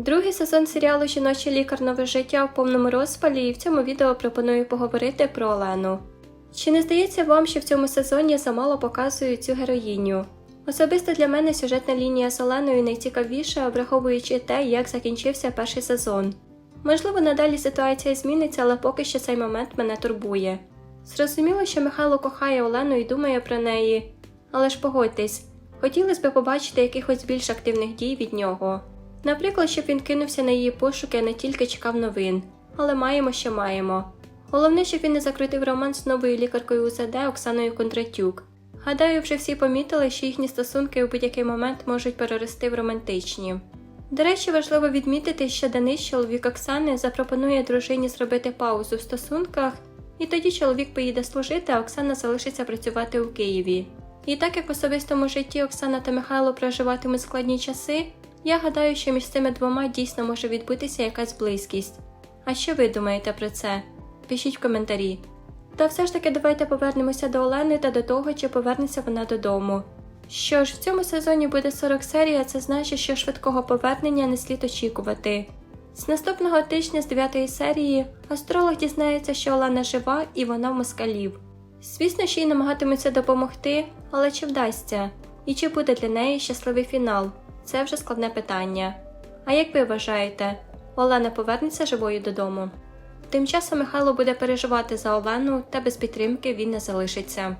Другий сезон серіалу Жіночий лікар нове життя в повному розпалі, і в цьому відео пропоную поговорити про Олену. Чи не здається вам, що в цьому сезоні замало показують цю героїню? Особисто для мене сюжетна лінія з Оленою найцікавіша, враховуючи те, як закінчився перший сезон. Можливо, надалі ситуація зміниться, але поки що цей момент мене турбує. Зрозуміло, що Михайло кохає Олену і думає про неї, але ж погодьтесь, хотілося б побачити якихось більш активних дій від нього. Наприклад, щоб він кинувся на її пошуки, а не тільки чекав новин. Але маємо, що маємо. Головне, щоб він не закрутив роман з новою лікаркою УЗД Оксаною Кондратюк. Гадаю, вже всі помітили, що їхні стосунки у будь-який момент можуть перерости в романтичні. До речі, важливо відмітити, що Денис, чоловік Оксани, запропонує дружині зробити паузу в стосунках, і тоді чоловік поїде служити, а Оксана залишиться працювати у Києві. І так як в особистому житті Оксана та Михайло проживатимуть складні часи, я гадаю, що між цими двома дійсно може відбутися якась близькість. А що ви думаєте про це? Пишіть в коментарі. Та все ж таки давайте повернемося до Олени та до того, чи повернеться вона додому. Що ж, в цьому сезоні буде 40 серій, а це значить, що швидкого повернення не слід очікувати. З наступного тижня з 9 серії астролог дізнається, що Олена жива і вона в москалів. Звісно, що їй намагатимуться допомогти, але чи вдасться? І чи буде для неї щасливий фінал? Це вже складне питання. А як ви вважаєте, Олена повернеться живою додому? Тим часом Михайло буде переживати за Олену та без підтримки він не залишиться.